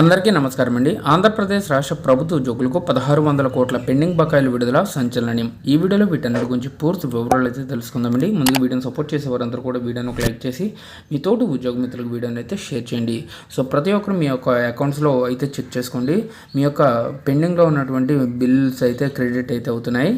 అందరికీ నమస్కారం అండి. ఆంధ్రప్రదేశ్ రాష్ట్ర ప్రభుత్వ ఉద్యోగులకు పదహారు వందల కోట్ల పెండింగ్ బకాయిలు విడుదల సంచలనం ఈ వీడియోలో వీటన్నిటి గురించి పూర్తి వివరాలు అయితే తెలుసుకుందామండి. ముందు వీడియోని సపోర్ట్ చేసే వారందరూ కూడా వీడియోను లైక్ చేసి మీ తోటి ఉద్యోగ మిత్రులకు వీడియోని అయితే షేర్ చేయండి. సో ప్రతి ఒక్కరు మీ యొక్క అకౌంట్స్లో అయితే చెక్ చేసుకోండి. మీ యొక్క పెండింగ్లో ఉన్నటువంటి బిల్స్ అయితే క్రెడిట్ అయితే అవుతున్నాయి.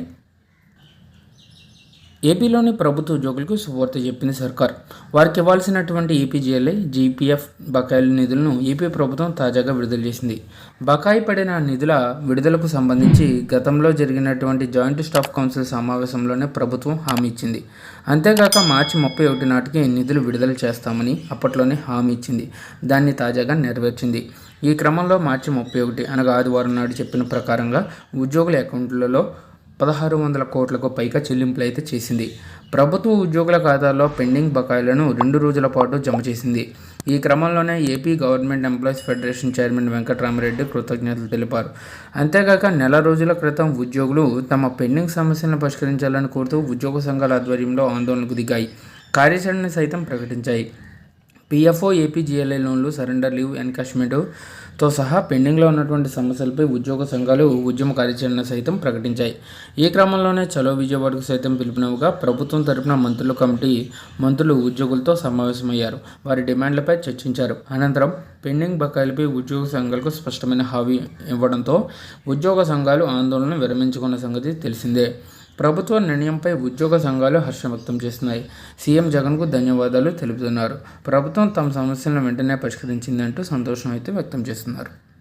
ఏపీలోని ప్రభుత్వ ఉద్యోగులకు శుభవార్త చెప్పింది సర్కార్. వారికి ఇవ్వాల్సినటువంటి ఈపీజీఎల్ఐ జీపీఎఫ్ బకాయిల నిధులను ఏపీ ప్రభుత్వం తాజాగా విడుదల చేసింది. బకాయి పడిన నిధుల విడుదలకు సంబంధించి గతంలో జరిగినటువంటి జాయింట్ స్టాఫ్ కౌన్సిల్ సమావేశంలోనే ప్రభుత్వం హామీ ఇచ్చింది. అంతేగాక మార్చి ముప్పై ఒకటి నాటికి నిధులు విడుదల చేస్తామని అప్పట్లోనే హామీ ఇచ్చింది. దాన్ని తాజాగా నెరవేర్చింది. ఈ క్రమంలో మార్చి ముప్పై ఒకటి అనగా ఆదివారం నాడు చెప్పిన ప్రకారంగా ఉద్యోగుల అకౌంట్లలో పదహారు వందల కోట్లకు పైగా చెల్లింపులు అయితే చేసింది. ప్రభుత్వ ఉద్యోగుల ఖాతాల్లో పెండింగ్ బకాయిలను రెండు రోజుల పాటు జమ చేసింది. ఈ క్రమంలోనే AP government employees federation chairman Venkatarama Reddy కృతజ్ఞతలు తెలిపారు. అంతేగాక నెల రోజుల క్రితం ఉద్యోగులు తమ పెండింగ్ సమస్యలను పరిష్కరించాలని కోరుతూ ఉద్యోగ సంఘాల ఆధ్వర్యంలో ఆందోళనకు దిగాయి. కార్యాచరణ సైతం ప్రకటించాయి. పిఎఫ్ఓ ఏపీజీఎల్ఐ లోన్లు సరెండర్ లీవ్ ఎన్కాష్మెంట్తో సహా పెండింగ్లో ఉన్నటువంటి సమస్యలపై ఉద్యోగ సంఘాలు ఉద్యమ కార్యాచరణ సైతం ప్రకటించాయి. ఈ క్రమంలోనే చలో విజయవాడకు సైతం పిలుపునవుగా ప్రభుత్వం తరపున మంత్రుల కమిటీ మంత్రులు ఉద్యోగులతో సమావేశమయ్యారు. వారి డిమాండ్లపై చర్చించారు. అనంతరం పెండింగ్ బకాయిలపై ఉద్యోగ సంఘాలకు స్పష్టమైన హామీ ఇవ్వడంతో ఉద్యోగ సంఘాలు ఆందోళన విరమించుకున్న సంగతి తెలిసిందే. ప్రభుత్వ నిర్ణయంపై ఉద్యోగ సంఘాలు హర్షం వ్యక్తం చేస్తున్నాయి. సీఎం జగన్కు ధన్యవాదాలు తెలుపుతున్నారు. ప్రభుత్వం తమ సమస్యలను వెంటనే పరిష్కరించిందంటూ సంతోషం అయితే వ్యక్తం చేస్తున్నారు.